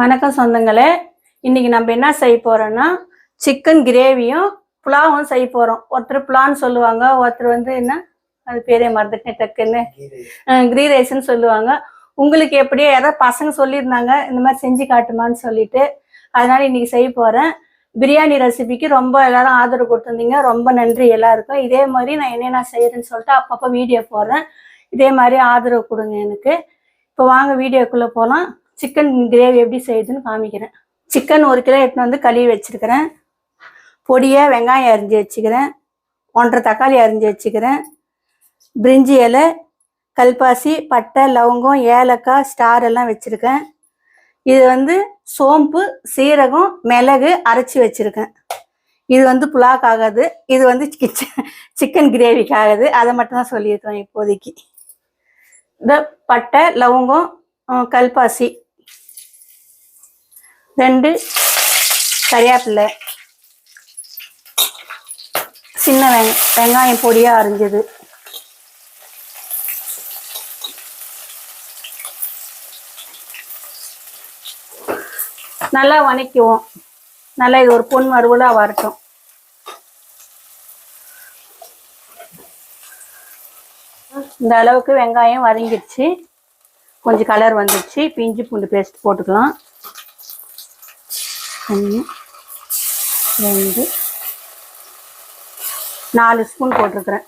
வணக்கம் சொந்தங்களே. இன்னைக்கு நம்ம என்ன செய்ய போறோம்னா சிக்கன் கிரேவியும் புலாவும் செய்ய போறோம். ஒருத்தர் புலான்னு சொல்லுவாங்க ஒருத்தர் வந்து என்ன அது பேரே மறந்துட்டேன் டக்குன்னு. கிரீ ரைஸ்ன்னு சொல்லுவாங்க. உங்களுக்கு எப்படியோ யாராவது பசங்க சொல்லியிருந்தாங்க இந்த மாதிரி செஞ்சு காட்டுமான்னு சொல்லிட்டு. அதனால இன்னைக்கு செய்ய போறேன். பிரியாணி ரெசிபிக்கு ரொம்ப எல்லாரும் ஆதரவு கொடுத்துருந்தீங்க. ரொம்ப நன்றி எல்லாருக்கும். இதே மாதிரி நான் என்னென்ன செய்யறேன்னு சொல்லிட்டு அப்பப்போ வீடியோ போடுறேன். இதே மாதிரி ஆதரவு கொடுங்க எனக்கு. இப்போ வாங்க வீடியோக்குள்ளே போகலாம் சிக்கன் கிரேவி எப்படி செய்யுதுன்னு காமிக்கிறேன். சிக்கன் ஒரு கிலோ எடுத்துன்னு வந்து கழுவி வச்சுருக்கிறேன். பொடியை வெங்காயம் அரிஞ்சு வச்சுக்கிறேன். ஒன்றரை தக்காளி அரிஞ்சு வச்சுக்கிறேன். பிரிஞ்சி இலை கல்பாசி பட்டை லவங்கம் ஏலக்காய் ஸ்டார் எல்லாம் வச்சுருக்கேன். இது வந்து சோம்பு சீரகம் மிளகு அரைச்சி வச்சுருக்கேன். இது வந்து புலாக் ஆகாது இது வந்து கிச்சன் சிக்கன் கிரேவிக்கு ஆகுது அதை மட்டும் தான் சொல்லியிருக்கேன் இப்போதைக்கு. இந்த பட்டை லவங்கம் கல்பாசி. ரெண்டு கறியாப்பில்லை சின்ன வெங்க வெங்காயம் பொடியாக அரிஞ்சது. நல்லா வணக்குவோம். நல்லா இது ஒரு பொன் வறுவலாக வரட்டும். இந்த அளவுக்கு வெங்காயம் வதங்கிடுச்சு. கொஞ்சம் கலர் வந்துடுச்சு. இப்போ இஞ்சி பூண்டு பேஸ்ட் போட்டுக்கலாம். ஒன்று ரெண்டு நாலு ஸ்பூன் போட்டிருக்கிறேன்.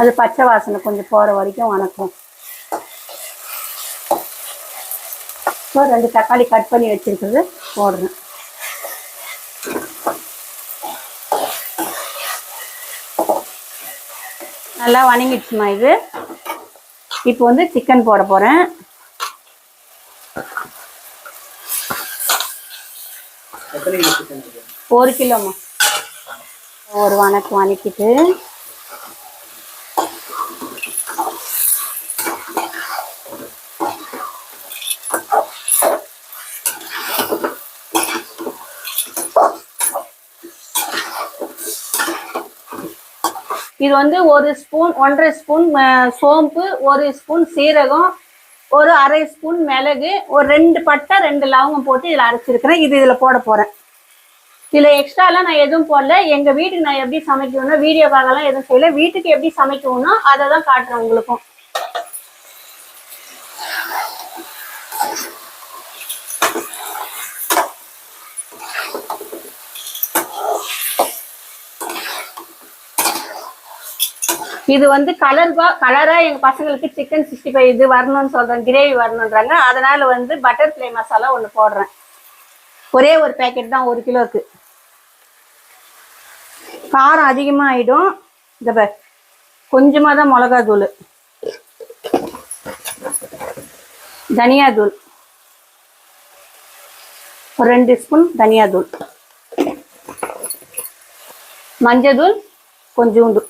அது பச்சை வாசனை கொஞ்சம் போகிற வரைக்கும் வணக்கம். இப்போ ரெண்டு தக்காளி கட் பண்ணி வச்சுருக்கிறது போடுறேன். நல்லா வணங்கிடுச்சுமா இது? இப்போ வந்து சிக்கன் போட போகிறேன் ஒரு கிலோமா ஒரு வணக்கு வணக்கிட்டு இது வந்து ஒரு ஸ்பூன் ஒன்றரை ஸ்பூன் சோம்பு ஒரு ஸ்பூன் சீரகம் ஒரு அரை ஸ்பூன் மிளகு ஒரு ரெண்டு பட்டை ரெண்டு லவங்கம் போட்டு இதில் அரைச்சிருக்கிறேன். இது இதில் போட போகிறேன் இதில் எக்ஸ்ட்ராலாம் நான் எதுவும் போடல. எங்கள் வீட்டுக்கு நான் எப்படி சமைக்கணும்னா வீடியோக்காகலாம் எதுவும் செய்யல. வீட்டுக்கு எப்படி சமைக்கணும்னா அதை தான் காட்டுறேன் உங்களுக்கும். இது வந்து கலர்வா கலரா எங்க பசங்களுக்கு சிக்கன் சிக்ஸ்டி ஃபைவ் இது வரணும்னு சொல்றேன் கிரேவி வரணுன்றாங்க அதனால வந்து பட்டர்ஃப்ளை மசாலா ஒன்று போடுறேன். ஒரே ஒரு பேக்கெட் தான் ஒரு கிலோக்கு. காரம் அதிகமாக ஆயிடும் இந்த ப கொஞ்சமாக தான் மிளகா தூள் தனியா தூள் ஒரு ரெண்டு ஸ்பூன் தனியா தூள் மஞ்சள் தூள் கொஞ்சோண்டு.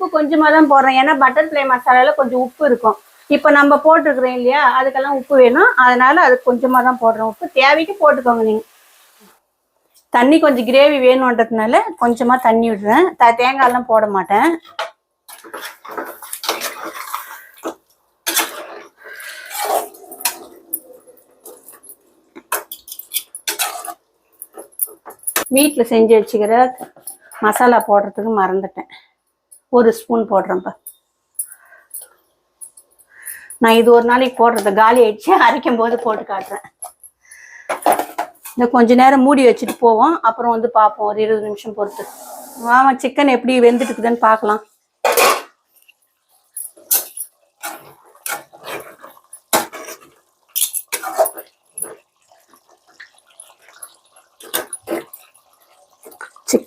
உப்பு கொஞ்சமாக தான் போடுறேன். ஏன்னா பட்டர்ஃப்ளை மசாலாவில் கொஞ்சம் உப்பு இருக்கும். இப்போ நம்ம போட்டிருக்கிறோம் இல்லையா? அதுக்கெல்லாம் உப்பு வேணும். அதனால் அது கொஞ்சமாக தான் போடுறோம் உப்பு தேவைக்கு போட்டுக்கோங்க நீங்கள் தண்ணி கொஞ்சம் கிரேவி வேணுன்றதுனால கொஞ்சமாக தண்ணி விடுறேன். த தேங்காயெல்லாம் போட மாட்டேன். வீட்டில் செஞ்சு வச்சுக்கிற மசாலா போடுறதுக்கு மறந்துட்டேன். ஒரு ஸ்பூன் போடுறேன்ப்பா. நான் இது ஒரு நாளைக்கு போடுறது காலி ஆயிடுச்சு. அரைக்கும் போது போட்டு காட்டுறேன். இந்த கொஞ்ச நேரம் மூடி வச்சுட்டு போவோம். அப்புறம் வந்து பார்ப்போம். ஒரு இருபது நிமிஷம் பொறுத்து. ஆமாம் சிக்கன் எப்படி வெந்துட்டு இருக்குதுன்னு பார்க்கலாம்.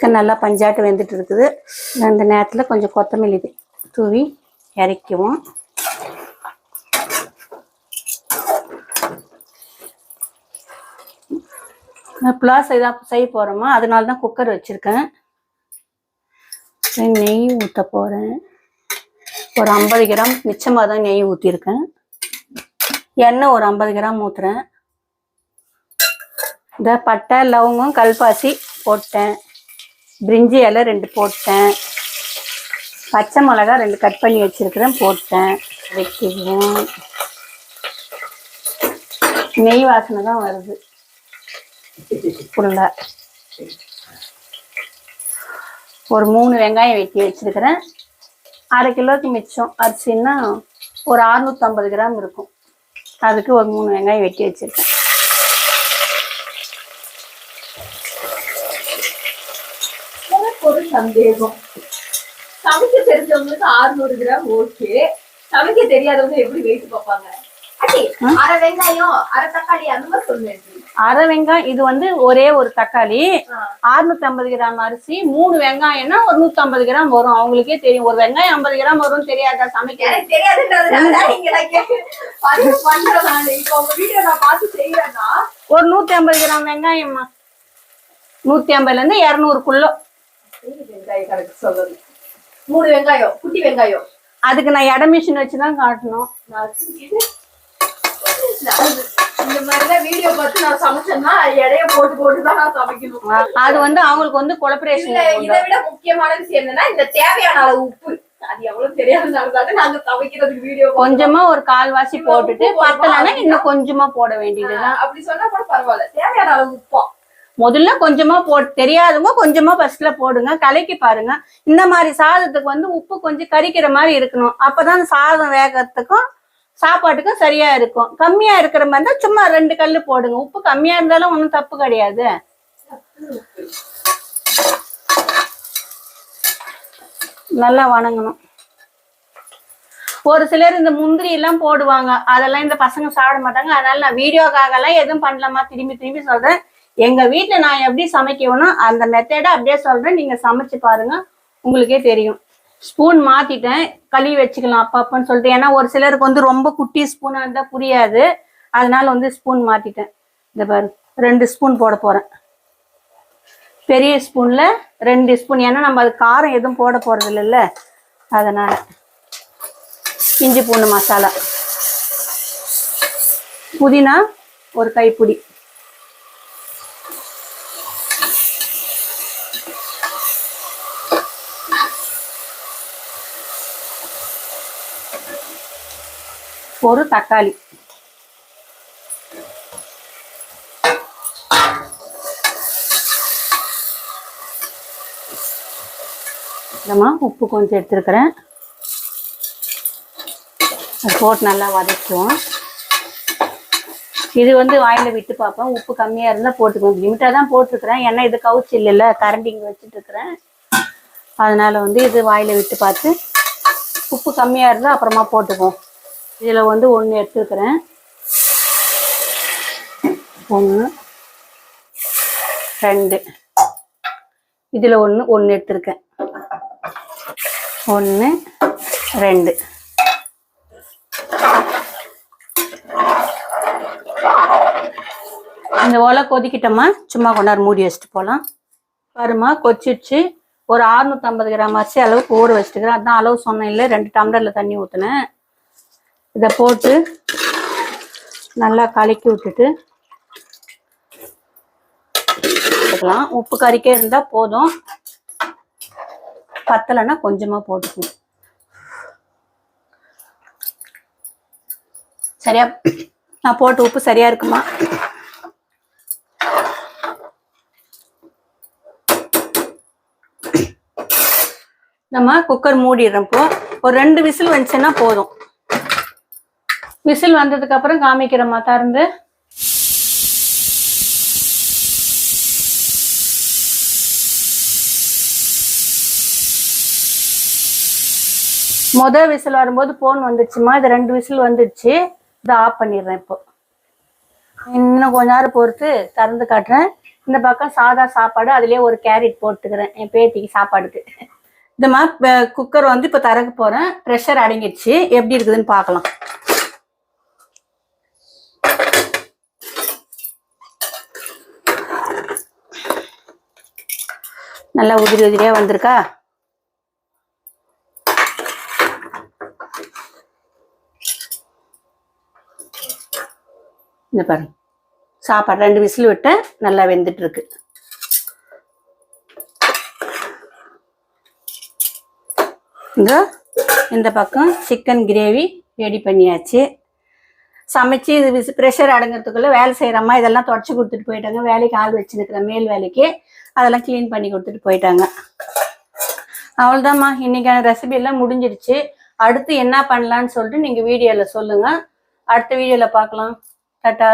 சிக்கன் நல்லா பஞ்சாட்டு வெந்துட்டு இருக்குது அந்த நேரத்தில் கொஞ்சம் கொத்தமல்லி தூவி இறக்குவோம் புலாஸ் இதாக செய்ய போகிறோமா அதனால தான் குக்கர் வச்சுருக்கேன். நெய் ஊற்ற போகிறேன் ஒரு ஐம்பது கிராம் மிச்சமாக தான் நெய் ஊற்றிருக்கேன் எண்ணெய் ஒரு ஐம்பது கிராம் ஊற்றுறேன் இந்த பட்டை லவங்கம் கல்பாசி போட்டேன். பிரிஞ்சி இலை ரெண்டு போட்டேன். பச்சை மிளகா ரெண்டு கட் பண்ணி வச்சிருக்கிறேன் போட்டேன். வைக்கிறேன். நெய் வாசனை தான் வருது. ஃபுல்லாக ஒரு மூணு வெங்காயம் வெட்டி வச்சுருக்கிறேன். அரை கிலோக்கு மிச்சம். அரிசின்னா ஒரு அறுநூற்றம்பது கிராம் இருக்கும். அதுக்கு ஒரு மூணு வெங்காயம் வெட்டி வச்சுருக்கேன் எனக்கு ஒரு சந்தேகம். சமைக்க தெரிஞ்சவங்களுக்கு 600 கிராம் ஓகே. சமைக்க தெரியாதவங்க எப்படி வெயிட் பார்ப்பாங்க? அரை வெங்காயம் அரை தக்காளி அந்த மாதிரி சொல்லுங்க அரை வெங்காயம் இது வந்து ஒரே ஒரு தக்காளி. அறுநூத்தி ஐம்பது கிராம் அரிசி மூணு வெங்காயம்னா ஒரு நூத்தி ஐம்பது கிராம் வரும். அவங்களுக்கே தெரியும். ஒரு வெங்காயம் ஐம்பது கிராம் வரும் தெரியாதா சமைக்க? ஒரு நூத்தி ஐம்பது கிராம் வெங்காயம்மா. நூத்தி ஐம்பதுல இருந்து இருநூறுக்குள்ள வெங்காயம் கணக்கு சொல்லுது மூணு வெங்காயம் குட்டி வெங்காயம். அதுக்கு நான் எடை மிஷின் வச்சுதான் காட்டணும். இந்த மாதிரிதான் வீடியோ பார்த்து நான் சமைச்சேன்னா எடைய போட்டு போட்டு தான் நான் சமைக்கணும். அது வந்து அவங்களுக்கு வந்து கொலபரேஷன் இதை விட முக்கியமான விஷயம் என்னன்னா இந்த தேவையான அளவு உப்பு. அது எவ்வளவு தெரியாதனால தானே நாங்க சமைக்கிறதுக்கு வீடியோ கொஞ்சமா ஒரு கால்வாசி போட்டுட்டு பத்தலைன்னா இன்னும் கொஞ்சமா போட வேண்டியதுதான். அப்படி சொன்னா கூட பரவாயில்ல. தேவையான அளவு உப்பா. முதல்ல கொஞ்சமா போ தெரியாதவங்க கொஞ்சமா ஃபர்ஸ்ட்ல போடுங்க கலக்கி பாருங்க. இந்த மாதிரி சாதத்துக்கு வந்து உப்பு கொஞ்சம் கரிக்கிற மாதிரி இருக்கணும். அப்பதான் சாதம் வேகத்துக்கும் சாப்பாட்டுக்கும் சரியா இருக்கும். கம்மியா இருக்கிற மாதிரி இருந்தா சும்மா ரெண்டு கல் போடுங்க. உப்பு கம்மியா இருந்தாலும் ஒன்றும் தப்பு கிடையாது. நல்லா வணங்கணும். ஒரு சிலர் இந்த முந்திரி எல்லாம் போடுவாங்க. அதெல்லாம் இந்த பசங்க சாப்பிட மாட்டாங்க. அதனால நான் வீடியோக்காக எல்லாம் எதுவும் பண்ணலாமா திரும்பி திரும்பி சொல்றேன். எங்க வீட்டுல நான் எப்படி சமைக்கணும் அந்த மெத்தடை அப்படியே சொல்றேன். நீங்க சமைச்சு பாருங்க. உங்களுக்கே தெரியும். ஸ்பூன் மாத்திட்டேன். கழுவி வச்சுக்கலாம் அப்பப்பன்னு சொல்லிட்டு. ஏன்னா ஒரு சிலருக்கு வந்து ரொம்ப குட்டி ஸ்பூனா இருந்தா புரியாது. அதனால வந்து ஸ்பூன் மாத்திட்டேன். இந்த பாரு. ரெண்டு ஸ்பூன் போட போறேன். பெரிய ஸ்பூன்ல ரெண்டு ஸ்பூன் ஏன்னா நம்ம அது காரம் எதுவும் போட போறது இல்லைல்ல. அதனால இஞ்சி பூண்டு மசாலா. புதினா ஒரு கைப்பிடி. ஒரு தக்காளி. உப்பு கொஞ்சம் எடுத்துருக்கிறேன். போட்டு நல்லா வதக்குவோம். இது வந்து வாயில விட்டு பார்ப்பேன் உப்பு கம்மியா இருந்தா போட்டுக்குவோம் லிமிட்டா தான் போட்டிருக்கிறேன். ஏன்னா இது கவுச்சு இல்லைல்ல கரண்டி இங்க வச்சுட்டு இருக்கிறேன். அதனால வந்து இது வாயில விட்டு பார்த்து உப்பு கம்மியா இருந்தா அப்புறமா போட்டுக்குவோம். இதுல வந்து ஒன்று எடுத்துருக்கிறேன். ஒன்று ரெண்டு. இதில் ஒன்று ஒன்று எடுத்திருக்கேன். ஒன்று ரெண்டு. இந்த ஓலை கொதிக்கிட்டோமா? சும்மா கொண்டாரு மூடி வச்சுட்டு போகலாம் பாருமா கொச்சிச்சு ஒரு 650 கிராம் அரிசி அளவுக்கு ஊற வச்சுட்டுக்கிறேன். அதான் அளவு சொன்னேன் இல்லை ரெண்டு டம்ளரில் தண்ணி ஊற்றினேன் இதை போட்டு நல்லா கலக்கி விட்டுட்டு உப்பு கறிக்கே இருந்தால் போதும். பத்தலைன்னா கொஞ்சமாக போட்டுக்கணும். சரியா? நான் போட்டு உப்பு சரியா இருக்குமா? நம்ம குக்கர் மூடிடுறோம். ஒரு ரெண்டு விசில் வந்துச்சுன்னா போதும். விசில் வந்ததுக்கு அப்புறம் காமிக்கிறோமா திறந்து. முத விசில் வரும்போது போன் வந்துச்சுமா? இது ரெண்டு விசில் வந்துடுச்சு. இதை ஆஃப் பண்ணிடுறேன் இப்போ. இன்னும் கொஞ்ச நேரம் பொறுத்து திறந்து காட்டுறேன். இந்த பக்கம் சாதா சாப்பாடு அதுலேயே ஒரு கேரட் போட்டுக்கிறேன். என் பேத்திக்கு சாப்பாடுக்கு. இந்த மாதிரி குக்கர் வந்து இப்போ தரக்கு போகிறேன் ப்ரெஷர் அடங்கிடுச்சு. எப்படி இருக்குதுன்னு பார்க்கலாம். நல்லா உதிரி உதிரியாக வந்திருக்கா? இந்த பாருங்க. சாப்பாடு ரெண்டு விசில் விட்டேன் நல்லா வெந்துட்டு இருக்கு இங்கே இந்த பக்கம் சிக்கன் கிரேவி ரெடி பண்ணியாச்சு. சமைச்சு இது ப்ரெஷர் அடங்கிறதுக்குள்ளே வேலை செய்கிறம்மா இதெல்லாம் தொடச்சி கொடுத்துட்டு போயிட்டாங்க. வேலைக்கு ஆள் வச்சுருக்கிற மேல் வேலைக்கு அதெல்லாம் க்ளீன் பண்ணி கொடுத்துட்டு போயிட்டாங்க. அவ்வளோதாம்மா இன்றைக்கான ரெசிபியெல்லாம் முடிஞ்சிருச்சு அடுத்து என்ன பண்ணலான்னு சொல்லிட்டு நீங்கள் வீடியோவில் சொல்லுங்கள் அடுத்த வீடியோவில் பார்க்கலாம். டாட்டா.